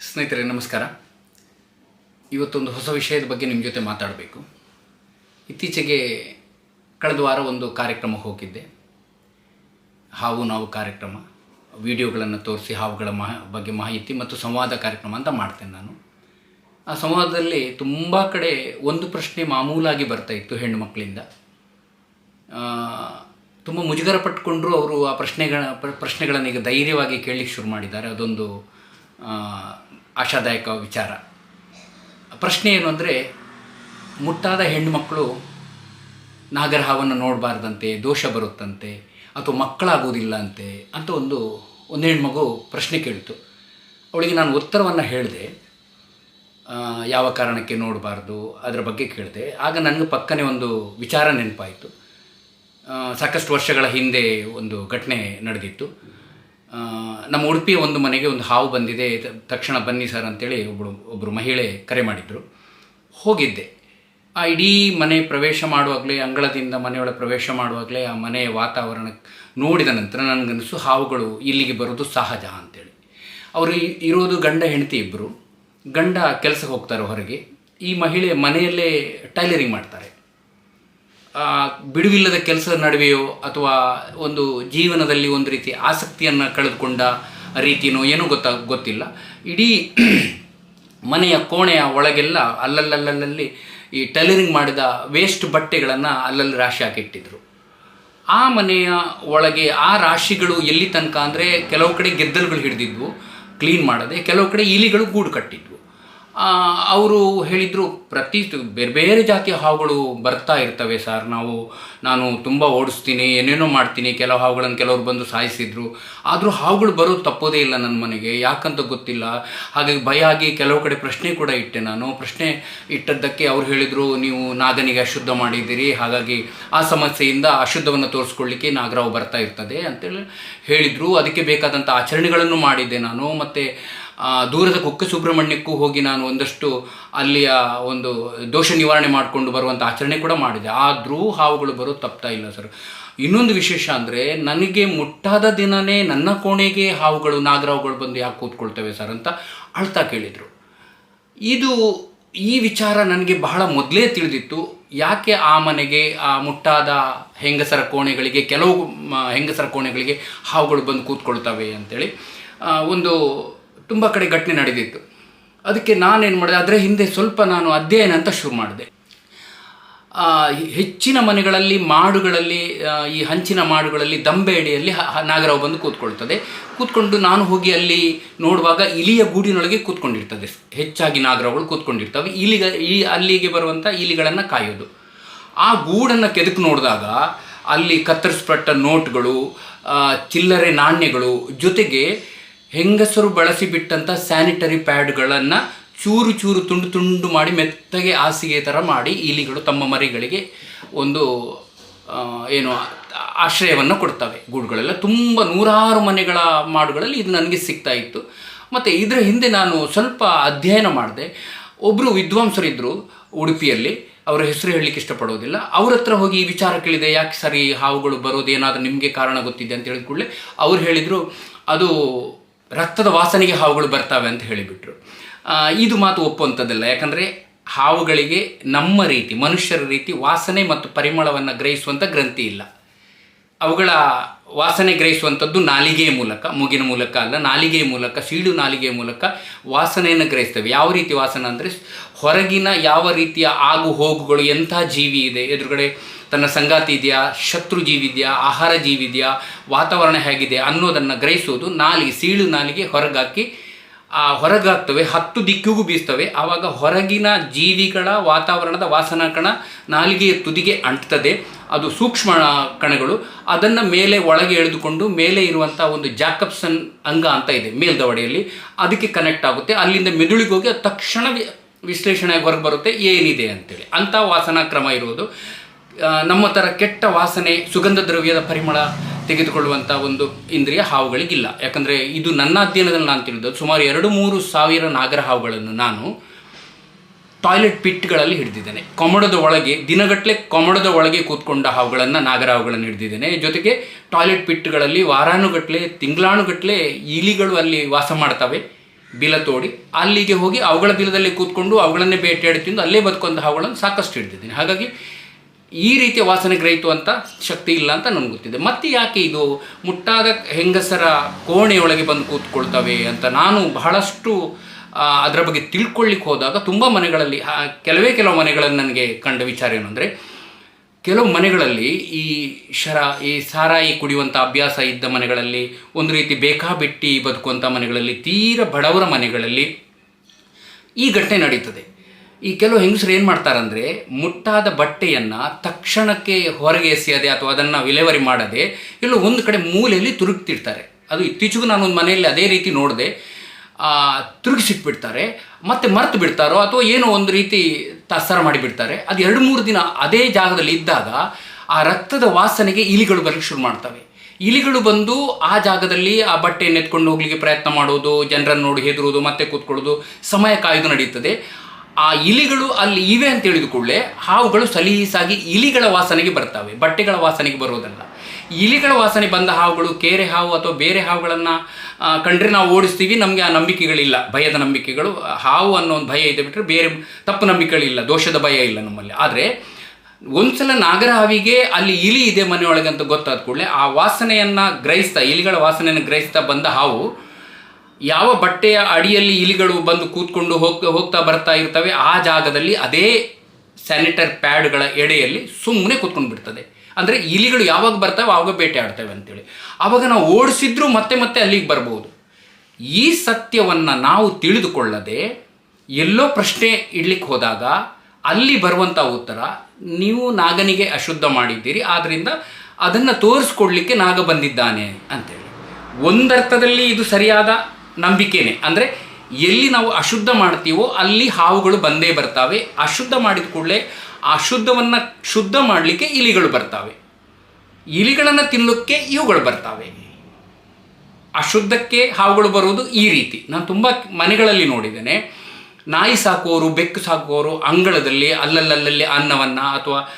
ಸ್ನೇಹಿತರೆ, ನಮಸ್ಕಾರ. ಇವತ್ತೊಂದು ಹೊಸ ವಿಷಯದ ಬಗ್ಗೆ ನಿಮ್ಮ ಜೊತೆ ಮಾತಾಡಬೇಕು. ಇತ್ತೀಚೆಗೆ ಕಳೆದ ವಾರ ಒಂದು ಕಾರ್ಯಕ್ರಮ ಹೋಗಿದ್ದೆ. ಹಾವು ನಾವು ಕಾರ್ಯಕ್ರಮ, ವಿಡಿಯೋಗಳನ್ನು ತೋರಿಸಿ ಹಾವುಗಳ ಮಹ, ಬಗ್ಗೆ ಮಾಹಿತಿ ಮತ್ತು ಸಂವಾದ ಕಾರ್ಯಕ್ರಮ ಅಂತ ಮಾಡ್ತೇನೆ ನಾನು. ಆ ಸಂವಾದದಲ್ಲಿ ತುಂಬ ಕಡೆ ಒಂದು ಪ್ರಶ್ನೆ ಮಾಮೂಲಾಗಿ ಬರ್ತಾ ಇತ್ತು ಹೆಣ್ಣು ಮಕ್ಕಳಿಂದ. ತುಂಬ ಮುಜುಗರ ಪಟ್ಟುಕೊಂಡ್ರು ಅವರು ಆ ಪ್ರಶ್ನೆಗಳ ಪ್ರ- ಪ್ರಶ್ನೆಗಳನ್ನು ಈಗ ಧೈರ್ಯವಾಗಿ ಕೇಳಲಿಕ್ಕೆ ಶುರು ಮಾಡಿದ್ದಾರೆ. ಅದೊಂದು ಆಶಾದಾಯಕ ವಿಚಾರ. ಪ್ರಶ್ನೆ ಏನು ಅಂದರೆ, ಮುಟ್ಟಾದ ಹೆಣ್ಣುಮಕ್ಕಳು ನಾಗರಹಾವನ್ನು ನೋಡಬಾರ್ದಂತೆ, ದೋಷ ಬರುತ್ತಂತೆ, ಅಥವಾ ಮಕ್ಕಳಾಗೋದಿಲ್ಲ ಅಂತೆ ಅಂತ ಒಂದು ಒಂದು ಹೆಣ್ಮಗು ಪ್ರಶ್ನೆ ಕೇಳಿತು. ಅವಳಿಗೆ ನಾನು ಉತ್ತರವನ್ನು ಹೇಳಿದೆ. ಯಾವ ಕಾರಣಕ್ಕೆ ನೋಡಬಾರ್ದು ಅದರ ಬಗ್ಗೆ ಕೇಳಿದೆ. ಆಗ ನನಗೆ ಪಕ್ಕನೆ ಒಂದು ವಿಚಾರ ನೆನಪಾಯಿತು. ಸಾಕಷ್ಟು ವರ್ಷಗಳ ಹಿಂದೆ ಒಂದು ಘಟನೆ ನಡೆದಿತ್ತು. ನಮ್ಮ ಉಡುಪಿಯ ಒಂದು ಮನೆಗೆ ಒಂದು ಹಾವು ಬಂದಿದೆ. ತಕ್ಷಣ ಬನ್ನಿ ಸರ್ ಅಂತೇಳಿ ಒಬ್ಬಳು ಒಬ್ಬರು ಮಹಿಳೆ ಕರೆ ಮಾಡಿದರು. ಹೋಗಿದ್ದೆ. ಆ ಇಡೀ ಮನೆ ಪ್ರವೇಶ ಮಾಡುವಾಗಲೇ, ಅಂಗಳದಿಂದ ಮನೆಯೊಳಗೆ ಪ್ರವೇಶ ಮಾಡುವಾಗಲೇ ಆ ಮನೆಯ ವಾತಾವರಣ ನೋಡಿದ ನಂತರ ನನಗನ್ನಿಸು ಹಾವುಗಳು ಇಲ್ಲಿಗೆ ಬರೋದು ಸಹಜ ಅಂತೇಳಿ. ಅವರು ಇರೋದು ಗಂಡ ಹೆಂಡತಿ ಇಬ್ಬರು ಗಂಡ ಕೆಲಸಕ್ಕೆ ಹೋಗ್ತಾರೆ ಹೊರಗೆ. ಈ ಮಹಿಳೆ ಮನೆಯಲ್ಲೇ ಟೈಲರಿಂಗ್ ಮಾಡ್ತಾರೆ. ಬಿಡುವಿಲ್ಲದ ಕೆಲಸದ ನಡುವೆಯೋ ಅಥವಾ ಒಂದು ಜೀವನದಲ್ಲಿ ಒಂದು ರೀತಿ ಆಸಕ್ತಿಯನ್ನು ಕಳೆದುಕೊಂಡ ರೀತಿಯೋ ಏನೂ ಗೊತ್ತ, ಗೊತ್ತಿಲ್ಲ. ಇಡೀ ಮನೆಯ ಕೋಣೆಯ ಒಳಗೆಲ್ಲ ಅಲ್ಲಲ್ಲಲ್ಲಲ್ಲಿ ಈ ಟೈಲರಿಂಗ್ ಮಾಡಿದ ವೇಸ್ಟ್ ಬಟ್ಟೆಗಳನ್ನು ಅಲ್ಲಲ್ಲಿ ರಾಶಿ ಹಾಕಿಟ್ಟಿದ್ರು. ಆ ಮನೆಯ ಒಳಗೆ ಆ ರಾಶಿಗಳು ಎಲ್ಲಿ ತನಕ ಅಂದರೆ ಕೆಲವು ಕಡೆ ಗೆದ್ದಲುಗಳು ಹಿಡಿದಿದ್ವು, ಕ್ಲೀನ್ ಮಾಡದೆ, ಕೆಲವು ಕಡೆ ಇಲಿಗಳು ಗೂಡು ಕಟ್ಟಿದ್ವು. ಅವರು ಹೇಳಿದರು, ಪ್ರತಿ ಬೇರೆ ಬೇರೆ ಜಾತಿಯ ಹಾವುಗಳು ಬರ್ತಾ ಇರ್ತವೆ ಸರ್. ನಾವು, ನಾನು ತುಂಬ ಓಡಿಸ್ತೀನಿ, ಏನೇನೋ ಮಾಡ್ತೀನಿ, ಕೆಲವು ಹಾವುಗಳನ್ನು ಕೆಲವರು ಬಂದು ಸಾಯಿಸಿದ್ರು. ಆದರೂ ಹಾವುಗಳು ಬರೋದು ತಪ್ಪೋದೇ ಇಲ್ಲ ನನ್ನ ಮನೆಗೆ. ಯಾಕಂತ ಗೊತ್ತಿಲ್ಲ. ಹಾಗಾಗಿ ಭಯ ಆಗಿ ಕೆಲವು ಕಡೆ ಪ್ರಶ್ನೆ ಕೂಡ ಇಟ್ಟೆ ನಾನು. ಪ್ರಶ್ನೆ ಇಟ್ಟದ್ದಕ್ಕೆ ಅವ್ರು ಹೇಳಿದರು, ನೀವು ನಾಗನಿಗೆ ಅಶುದ್ಧ ಮಾಡಿದ್ದೀರಿ. ಹಾಗಾಗಿ ಆ ಸಮಸ್ಯೆಯಿಂದ ಅಶುದ್ಧವನ್ನು ತೋರಿಸ್ಕೊಳ್ಳಿಕ್ಕೆ ನಾಗರಾವ್ ಬರ್ತಾ ಇರ್ತದೆ ಅಂತೇಳಿ ಹೇಳಿದರು. ಅದಕ್ಕೆ ಬೇಕಾದಂಥ ಆಚರಣೆಗಳನ್ನು ಮಾಡಿದ್ದೆ ನಾನು. ಮತ್ತು ದೂರದ ಕುಕ್ಕೆ ಸುಬ್ರಹ್ಮಣ್ಯಕ್ಕೂ ಹೋಗಿ ನಾನು ಒಂದಷ್ಟು ಅಲ್ಲಿಯ ಒಂದು ದೋಷ ನಿವಾರಣೆ ಮಾಡಿಕೊಂಡು ಬರುವಂಥ ಆಚರಣೆ ಕೂಡ ಮಾಡಿದೆ. ಆದರೂ ಹಾವುಗಳು ಬರೋದು ತಪ್ತಾ ಇಲ್ಲ ಸರ್. ಇನ್ನೊಂದು ವಿಶೇಷ ಅಂದರೆ ನನಗೆ ಮುಟ್ಟಾದ ದಿನವೇ ನನ್ನ ಕೋಣೆಗೆ ಹಾವುಗಳು ನಾಗರಾವುಗಳು ಬಂದು ಯಾಕೆ ಕೂತ್ಕೊಳ್ತವೆ ಸರ್ ಅಂತ ಅಳ್ತಾ ಕೇಳಿದರು. ಇದು ಈ ವಿಚಾರ ನನಗೆ ಬಹಳ ಮೊದಲೇ ತಿಳಿದಿತ್ತು. ಯಾಕೆ ಆ ಮನೆಗೆ, ಆ ಮುಟ್ಟಾದ ಹೆಂಗಸರ ಕೋಣೆಗಳಿಗೆ, ಕೆಲವು ಹೆಂಗಸರ ಕೋಣೆಗಳಿಗೆ ಹಾವುಗಳು ಬಂದು ಕೂತ್ಕೊಳ್ತವೆ ಅಂತೇಳಿ. ಒಂದು ತುಂಬ ಕಡೆ ಘಟನೆ ನಡೆದಿತ್ತು. ಅದಕ್ಕೆ ನಾನೇನು ಮಾಡಿದೆ? ಅದರ ಹಿಂದೆ ಸ್ವಲ್ಪ ನಾನು ಅಧ್ಯಯನ ಅಂತ ಶುರು ಮಾಡಿದೆ. ಹೆಚ್ಚಿನ ಮನೆಗಳಲ್ಲಿ, ಮಾಡುಗಳಲ್ಲಿ ಈ ಹಂಚಿನ ಮಾಡುಗಳಲ್ಲಿ, ದಂಬೆ ಹ- ನಾಗರಾವು ಬಂದು ಕೂತ್ಕೊಳ್ತದೆ. ಕೂತ್ಕೊಂಡು ನಾನು ಹೋಗಿ ಅಲ್ಲಿ ನೋಡುವಾಗ ಇಲಿಯ ಗೂಡಿನೊಳಗೆ ಕೂತ್ಕೊಂಡಿರ್ತದೆ. ಹೆಚ್ಚಾಗಿ ನಾಗರಾವುಗಳು ಕೂತ್ಕೊಂಡಿರ್ತವೆ. ಇಲಿಗ, ಈ, ಅಲ್ಲಿಗೆ ಬರುವಂಥ ಇಲಿಗಳನ್ನು ಕಾಯೋದು. ಆ ಗೂಡನ್ನು ಕೆದಕು ನೋಡಿದಾಗ ಅಲ್ಲಿ ಕತ್ತರಿಸ್ಪಟ್ಟ ನೋಟ್ಗಳು ಚಿಲ್ಲರೆ ನಾಣ್ಯಗಳು ಜೊತೆಗೆ ಹೆಂಗಸರು ಬಳಸಿ ಬಿಟ್ಟಂಥ ಸ್ಯಾನಿಟರಿ ಪ್ಯಾಡ್ಗಳನ್ನು ಚೂರು ಚೂರು ತುಂಡು ತುಂಡು ಮಾಡಿ ಮೆತ್ತಗೆ ಹಾಸಿಗೆ ಥರ ಮಾಡಿ ಇಲಿಗಳು ತಮ್ಮ ಮರಿಗಳಿಗೆ ಒಂದು ಏನು ಆಶ್ರಯವನ್ನು ಕೊಡ್ತವೆ. ಗೂಡುಗಳೆಲ್ಲ ತುಂಬ ನೂರಾರು ಮನೆಗಳ ಮಾಡುಗಳಲ್ಲಿ ಇದು ನನಗೆ ಸಿಗ್ತಾ ಇತ್ತು. ಮತ್ತು ಇದರ ಹಿಂದೆ ನಾನು ಸ್ವಲ್ಪ ಅಧ್ಯಯನ ಮಾಡಿದೆ. ಒಬ್ಬರು ವಿದ್ವಾಂಸರಿದ್ದರು ಉಡುಪಿಯಲ್ಲಿ. ಅವರ ಹೆಸರು ಹೇಳಲಿಕ್ಕೆ ಇಷ್ಟಪಡೋದಿಲ್ಲ. ಅವ್ರ ಹತ್ರ ಹೋಗಿ ಈ ವಿಚಾರ ಕೇಳಿದೆ. ಯಾಕೆ ಸರಿ ಹಾವುಗಳು ಬರೋದು? ಏನಾದರೂ ನಿಮಗೆ ಕಾರಣ ಗೊತ್ತಿದೆ ಅಂತ ಹೇಳಿದ ಕೂಡಲೇ ಅವ್ರು ಹೇಳಿದರು, ಅದು ರಕ್ತದ ವಾಸನೆಗೆ ಹಾವುಗಳು ಬರ್ತವೆ ಅಂತ ಹೇಳಿಬಿಟ್ರು. ಇದು ಮಾತು ಒಪ್ಪುವಂಥದ್ದಲ್ಲ. ಯಾಕಂದರೆ ಹಾವುಗಳಿಗೆ ನಮ್ಮ ರೀತಿ, ಮನುಷ್ಯರ ರೀತಿ ವಾಸನೆ ಮತ್ತು ಪರಿಮಳವನ್ನು ಗ್ರಹಿಸುವಂಥ ಗ್ರಂಥಿ ಇಲ್ಲ. ಅವುಗಳ ವಾಸನೆ ಗ್ರಹಿಸುವಂಥದ್ದು ನಾಲಿಗೆಯ ಮೂಲಕ, ಮೂಗಿನ ಮೂಲಕ ಅಲ್ಲ ನಾಲಿಗೆಯ ಮೂಲಕ, ಸೀಳು ನಾಲಿಗೆಯ ಮೂಲಕ ವಾಸನೆಯನ್ನು ಗ್ರಹಿಸ್ತವೆ. ಯಾವ ರೀತಿ ವಾಸನೆ ಅಂದರೆ ಹೊರಗಿನ ಯಾವ ರೀತಿಯ ಆಗು ಹೋಗುಗಳು ಎಂಥ ಜೀವಿ ಇದೆ? ಎದುರುಗಡೆ ತನ್ನ ಸಂಗಾತಿ ಇದೆಯಾ? ಶತ್ರು ಜೀವಿದೆಯಾ ಆಹಾರ ಜೀವಿದೆಯಾ ವಾತಾವರಣ ಹೇಗಿದೆ ಅನ್ನೋದನ್ನು ಗ್ರಹಿಸೋದು ನಾಲಿಗೆ, ಸೀಳು ನಾಲಿಗೆ ಹೊರಗಾಕಿ, ಆ, ಹೊರಗಾಗ್ತವೆ, ಹತ್ತು ದಿಕ್ಕಿಗೂ ಬೀಸ್ತವೆ. ಆವಾಗ ಹೊರಗಿನ ಜೀವಿಗಳ ವಾತಾವರಣದ ವಾಸನಾ ಕಣ ನಾಲಿಗೆಯ ತುದಿಗೆ ಅಂಟ್ತದೆ. ಅದು ಸೂಕ್ಷ್ಮ ಕಣಗಳು. ಅದನ್ನು ಮೇಲೆ ಒಳಗೆ ಎಳೆದುಕೊಂಡು ಮೇಲೆ ಇರುವಂಥ ಒಂದು ಜಾಕಪ್ಸನ್ ಅಂಗ ಅಂತ ಇದೆ ಮೇಲ್ದವಡೆಯಲ್ಲಿ. ಅದಕ್ಕೆ ಕನೆಕ್ಟ್ ಆಗುತ್ತೆ. ಅಲ್ಲಿಂದ ಮೆದುಳಿಗೆ ಹೋಗಿ ತಕ್ಷಣ ಹೊರಗೆ ಬರುತ್ತೆ, ಏನಿದೆ ಅಂತೇಳಿ. ಅಂಥ ವಾಸನಾ ಕ್ರಮ ಇರುವುದು. ನಮ್ಮ ಥರ ಕೆಟ್ಟ ವಾಸನೆ, ಸುಗಂಧ ದ್ರವ್ಯದ ಪರಿಮಳ ತೆಗೆದುಕೊಳ್ಳುವಂಥ ಒಂದು ಇಂದ್ರಿಯ ಹಾವುಗಳಿಗಿಲ್ಲ. ಯಾಕಂದರೆ ಇದು ನನ್ನ ಅಧ್ಯಯನದಲ್ಲಿ ನಾನು ತಿಳಿದದ್ದು, ಸುಮಾರು ಎರಡು ಮೂರು ಸಾವಿರ ನಾಗರ ಹಾವುಗಳನ್ನು ನಾನು ಟಾಯ್ಲೆಟ್ ಪಿಟ್ಗಳಲ್ಲಿ ಹಿಡಿದಿದ್ದೇನೆ. ಕೊಮಡದ ಒಳಗೆ ದಿನಗಟ್ಟಲೆ ಕೊಮಡದ ಒಳಗೆ ಕೂತ್ಕೊಂಡ ಹಾವುಗಳನ್ನು, ನಾಗರ ಹಾವುಗಳನ್ನು ಹಿಡಿದಿದ್ದೇನೆ. ಜೊತೆಗೆ ಟಾಯ್ಲೆಟ್ ಪಿಟ್ಗಳಲ್ಲಿ ವಾರಾನುಗಟ್ಟಲೆ ತಿಂಗಳಾನುಗಟ್ಟಲೆ ಇಲಿಗಳು ಅಲ್ಲಿ ವಾಸ ಮಾಡ್ತವೆ. ಬಿಲ ತೋಡಿ ಅಲ್ಲಿಗೆ ಹೋಗಿ ಅವುಗಳ ಬಿಲದಲ್ಲಿ ಕೂತ್ಕೊಂಡು ಅವುಗಳನ್ನೇ ಬೇಟೆಯಾಡಿ ತಿಂದು ಅಲ್ಲೇ ಬದುಕುವಂಥ ಅವುಗಳನ್ನು ಸಾಕಷ್ಟು ಹಿಡಿದಿದ್ದೀನಿ. ಹಾಗಾಗಿ ಈ ರೀತಿಯ ವಾಸನೆ ಗ್ರಹಿಸುವಂಥ ಶಕ್ತಿ ಇಲ್ಲ ಅಂತ ನನಗೆ ಗೊತ್ತಿದೆ. ಮತ್ತೆ ಯಾಕೆ ಇದು ಮುಟ್ಟಾದ ಹೆಂಗಸರ ಕೋಣೆಯೊಳಗೆ ಬಂದು ಕೂತ್ಕೊಳ್ತವೆ ಅಂತ ನಾನು ಬಹಳಷ್ಟು ಅದರ ಬಗ್ಗೆ ತಿಳ್ಕೊಳ್ಳಿಕ್ಕೆ ಹೋದಾಗ ತುಂಬ ಮನೆಗಳಲ್ಲಿ ಕೆಲವೇ ಕೆಲವು ಮನೆಗಳನ್ನು ನನಗೆ ಕಂಡ ವಿಚಾರ ಏನು ಅಂದರೆ ಕೆಲವು ಮನೆಗಳಲ್ಲಿ ಈ ಶರ, ಈ ಸಾರಾಯಿ ಕುಡಿಯುವಂಥ ಅಭ್ಯಾಸ ಇದ್ದ ಮನೆಗಳಲ್ಲಿ, ಒಂದು ರೀತಿ ಬೇಕಾಬಿಟ್ಟಿ ಬದುಕುವಂಥ ಮನೆಗಳಲ್ಲಿ, ತೀರ ಬಡವರ ಮನೆಗಳಲ್ಲಿ ಈ ಘಟನೆ ನಡೀತದೆ. ಈ ಕೆಲವು ಹೆಂಗಸರು ಏನು ಮಾಡ್ತಾರಂದರೆ, ಮುಟ್ಟಾದ ಬಟ್ಟೆಯನ್ನು ತಕ್ಷಣಕ್ಕೆ ಹೊರಗೆ ಎಸೆಯದೆ ಅಥವಾ ಅದನ್ನು ವಿಲೇವರಿ ಮಾಡದೆ, ಎಲ್ಲೋ ಒಂದು ಕಡೆ ಮೂಲೆಯಲ್ಲಿ ತುರುಕ್ತಿರ್ತಾರೆ ಅದು ಇತ್ತೀಚೆಗೂ ಒಂದು ಮನೆಯಲ್ಲಿ ಅದೇ ರೀತಿ ನೋಡಿದೆ. ತಿರುಗಿಸಿಟ್ಬಿಡ್ತಾರೆ, ಮತ್ತೆ ಮರೆತು ಬಿಡ್ತಾರೋ ಅಥವಾ ಏನೋ ಒಂದು ರೀತಿ ತಸರ ಮಾಡಿಬಿಡ್ತಾರೆ, ಅದು ಎರಡು ಮೂರು ದಿನ ಅದೇ ಜಾಗದಲ್ಲಿ ಇದ್ದಾಗ ಆ ರಕ್ತದ ವಾಸನೆಗೆ ಇಲಿಗಳು ಬರಲಿಕ್ಕೆ ಶುರು ಮಾಡ್ತವೆ. ಇಲಿಗಳು ಬಂದು ಆ ಜಾಗದಲ್ಲಿ ಆ ಬಟ್ಟೆಯನ್ನು ಎತ್ಕೊಂಡು ಹೋಗ್ಲಿಕ್ಕೆ ಪ್ರಯತ್ನ ಮಾಡೋದು, ಜನರನ್ನು ನೋಡಿ ಹೆದರುವುದು, ಮತ್ತೆ ಕೂತ್ಕೊಳ್ಳೋದು, ಸಮಯ ಕಾಯ್ದು ನಡೆಯುತ್ತದೆ. ಆ ಇಲಿಗಳು ಅಲ್ಲಿ ಇವೆ ಅಂತ ಹೇಳಿದ ಕೂಡಲೇ ಹಾವುಗಳು ಸಲೀಸಾಗಿ ಇಲಿಗಳ ವಾಸನೆಗೆ ಬರ್ತವೆ, ಬಟ್ಟೆಗಳ ವಾಸನೆಗೆ ಬರೋದಲ್ಲ ಇಲಿಗಳ ವಾಸನೆ ಬಂದ ಹಾವುಗಳು, ಕೇರೆ ಹಾವು ಅಥವಾ ಬೇರೆ ಹಾವುಗಳನ್ನು ಕಂಡ್ರೆ ನಾವು ಓಡಿಸ್ತೀವಿ, ನಮಗೆ ಆ ನಂಬಿಕೆಗಳಿಲ್ಲ, ಭಯದ ನಂಬಿಕೆಗಳು. ಹಾವು ಅನ್ನೋ ಒಂದು ಭಯ ಇದೆ ಬಿಟ್ಟರೆ ಬೇರೆ ತಪ್ಪು ನಂಬಿಕೆಗಳಿಲ್ಲ, ದೋಷದ ಭಯ ಇಲ್ಲ ನಮ್ಮಲ್ಲಿ. ಆದರೆ, ಒಂದ್ಸಲ ನಾಗರ ಹಾವಿಗೆ ಅಲ್ಲಿ ಇಲಿ ಇದೆ ಮನೆಯೊಳಗೆ ಅಂತ ಗೊತ್ತಾದ ಕೂಡಲೇ, ಆ ವಾಸನೆಯನ್ನು ಗ್ರಹಿಸ್ತಾ, ಇಲಿಗಳ ವಾಸನೆಯನ್ನು ಗ್ರಹಿಸ್ತಾ ಬಂದ ಹಾವು, ಯಾವ ಬಟ್ಟೆಯ ಅಡಿಯಲ್ಲಿ ಇಲಿಗಳು ಬಂದು ಕೂತ್ಕೊಂಡು ಹೋಗ್ತಾ ಹೋಗ್ತಾ ಬರ್ತಾ ಇರ್ತವೆ, ಆ ಜಾಗದಲ್ಲಿ ಅದೇ ಸ್ಯಾನಿಟರಿ ಪ್ಯಾಡ್ಗಳ ಎಡೆಯಲ್ಲಿ ಸುಮ್ಮನೆ ಕೂತ್ಕೊಂಡು ಬಿಡ್ತದೆ ಅಂದರೆ ಇಲಿಗಳು ಯಾವಾಗ ಬರ್ತವೆ ಆವಾಗ ಬೇಟೆ ಆಡ್ತವೆ ಅಂತೇಳಿ. ಆವಾಗ ನಾವು ಓಡಿಸಿದ್ರೂ ಮತ್ತೆ ಮತ್ತೆ ಅಲ್ಲಿಗೆ ಬರ್ಬೋದು. ಈ ಸತ್ಯವನ್ನು ನಾವು ತಿಳಿದುಕೊಳ್ಳದೆ ಎಲ್ಲೋ ಪ್ರಶ್ನೆ ಇಡ್ಲಿಕ್ಕೆ ಹೋದಾಗ ಅಲ್ಲಿ ಬರುವಂಥ ಉತ್ತರ, ನೀವು ನಾಗನಿಗೆ ಅಶುದ್ಧ ಮಾಡಿದ್ದೀರಿ ಆದ್ದರಿಂದ ಅದನ್ನು ತೋರಿಸ್ಕೊಡ್ಲಿಕ್ಕೆ ನಾಗ ಬಂದಿದ್ದಾನೆ ಅಂತೇಳಿ. ಒಂದರ್ಥದಲ್ಲಿ ಇದು ಸರಿಯಾದ ನಂಬಿಕೆನೇ. ಅಂದರೆ ಎಲ್ಲಿ ನಾವು ಅಶುದ್ಧ ಮಾಡ್ತೀವೋ ಅಲ್ಲಿ ಹಾವುಗಳು ಬಂದೇ ಬರ್ತವೆ. ಅಶುದ್ಧ ಮಾಡಿದ ಕೂಡಲೇ ಅಶುದ್ಧವನ್ನು ಶುದ್ಧವನ್ನು ಶುದ್ಧ ಮಾಡಲಿಕ್ಕೆ ಇಲಿಗಳು ಬರ್ತವೆ. ಇಲಿಗಳನ್ನು ತಿನ್ನಲಿಕ್ಕೆ ಇವುಗಳು ಬರ್ತವೆ. ಅಶುದ್ಧಕ್ಕೆ ಹಾವುಗಳು ಬರುವುದು ಈ ರೀತಿ. ನಾನು ತುಂಬ ಮನೆಗಳಲ್ಲಿ ನೋಡಿದ್ದೇನೆ. ನಾಯಿ ಸಾಕುವವರು, ಬೆಕ್ಕು ಸಾಕುವವರು ಅಂಗಳದಲ್ಲಿ, ಅಲ್ಲಲ್ಲಲ್ಲಲ್ಲಿ ಅನ್ನವನ್ನು ಅಥವಾ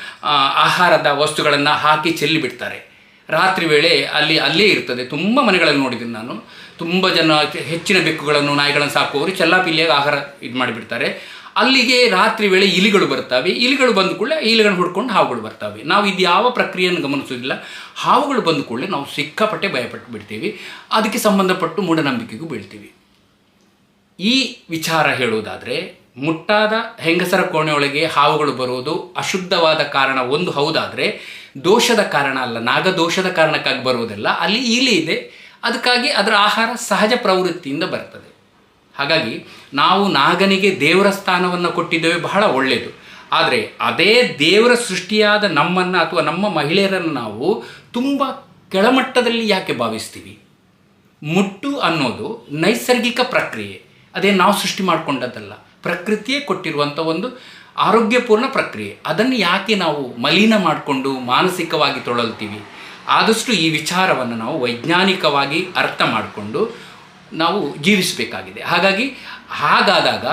ಆಹಾರದ ವಸ್ತುಗಳನ್ನು ಹಾಕಿ ಚೆಲ್ಲಿಬಿಡ್ತಾರೆ. ರಾತ್ರಿ ವೇಳೆ ಅಲ್ಲಿ ಅಲ್ಲೇ ಇರ್ತದೆ. ತುಂಬ ಮನೆಗಳಲ್ಲಿ ನೋಡಿದ್ದೀನಿ ನಾನು. ತುಂಬ ಜನ ಹೆಚ್ಚಿನ ಬೆಕ್ಕುಗಳನ್ನು, ನಾಯಿಗಳನ್ನು ಸಾಕುವವರು ಚೆಲ್ಲಾಪಿಲ್ಲಿಯಾಗಿ ಆಹಾರ ಇದು ಮಾಡಿಬಿಡ್ತಾರೆ. ಅಲ್ಲಿಗೆ ರಾತ್ರಿ ವೇಳೆ ಇಲಿಗಳು ಬರ್ತವೆ ಇಲಿಗಳು ಬಂದ ಕೂಡಲೇ ಇಲಿಗಳನ್ನು ಹುಡ್ಕೊಂಡು ಹಾವುಗಳು ಬರ್ತವೆ. ನಾವು ಇದು ಯಾವ ಪ್ರಕ್ರಿಯೆಯನ್ನು ಗಮನಿಸೋದಿಲ್ಲ ಹಾವುಗಳು ಬಂದ ಕೂಡಲೇ ನಾವು ಸಿಕ್ಕಾಪಟ್ಟೆ ಭಯಪಟ್ಟು ಬಿಡ್ತೀವಿ ಅದಕ್ಕೆ ಸಂಬಂಧಪಟ್ಟು ಮೂಢನಂಬಿಕೆಗೂ ಬೀಳ್ತೀವಿ. ಈ ವಿಚಾರ ಹೇಳುವುದಾದರೆ, ಮುಟ್ಟಾದ ಹೆಂಗಸರ ಕೋಣೆಯೊಳಗೆ ಹಾವುಗಳು ಬರುವುದು ಅಶುದ್ಧವಾದ ಕಾರಣ ಒಂದು. ಹೌದಾದರೆ, ದೋಷದ ಕಾರಣ ಅಲ್ಲ. ನಾಗದೋಷದ ಕಾರಣಕ್ಕಾಗಿ ಬರುವುದಲ್ಲ. ಅಲ್ಲಿ ಇಲಿ ಇದೆ. ಅದಕ್ಕಾಗಿ ಅದರ ಆಹಾರ ಸಹಜ ಪ್ರವೃತ್ತಿಯಿಂದ ಬರ್ತದೆ. ಹಾಗಾಗಿ ನಾವು ನಾಗನಿಗೆ ದೇವರ ಸ್ಥಾನವನ್ನು ಕೊಟ್ಟಿದ್ದೇವೆ ಬಹಳ ಒಳ್ಳೆಯದು ಆದರೆ ಅದೇ ದೇವರ ಸೃಷ್ಟಿಯಾದ ನಮ್ಮನ್ನು ಅಥವಾ ನಮ್ಮ ಮಹಿಳೆಯರನ್ನು ನಾವು ತುಂಬ ಕೆಳಮಟ್ಟದಲ್ಲಿ ಯಾಕೆ ಭಾವಿಸ್ತೀವಿ? ಮುಟ್ಟು ಅನ್ನೋದು ನೈಸರ್ಗಿಕ ಪ್ರಕ್ರಿಯೆ. ಅದೇ ನಾವು ಸೃಷ್ಟಿ ಮಾಡಿಕೊಂಡದ್ದಲ್ಲ. ಪ್ರಕೃತಿಯೇ ಕೊಟ್ಟಿರುವಂಥ ಒಂದು ಆರೋಗ್ಯಪೂರ್ಣ ಪ್ರಕ್ರಿಯೆ. ಅದನ್ನು ಯಾಕೆ ನಾವು ಮಲಿನ ಮಾಡಿಕೊಂಡು ಮಾನಸಿಕವಾಗಿ ತೊಳಲ್ತೀವಿ? ಆದಷ್ಟು ಈ ವಿಚಾರವನ್ನು ನಾವು ವೈಜ್ಞಾನಿಕವಾಗಿ ಅರ್ಥ ಮಾಡಿಕೊಂಡು ನಾವು ಜೀವಿಸಬೇಕಾಗಿದೆ. ಹಾಗಾಗಿ ಹಾಗಾದಾಗ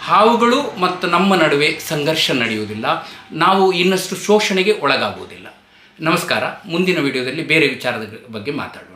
ಹಾವುಗಳು ಮತ್ತು ನಮ್ಮ ನಡುವೆ ಸಂಘರ್ಷ ನಡೆಯುವುದಿಲ್ಲ. ನಾವು ಇನ್ನಷ್ಟು ಶೋಷಣೆಗೆ ಒಳಗಾಗುವುದಿಲ್ಲ. ನಮಸ್ಕಾರ. ಮುಂದಿನ ವಿಡಿಯೋದಲ್ಲಿ ಬೇರೆ ವಿಚಾರದ ಬಗ್ಗೆ ಮಾತಾಡೋಣ.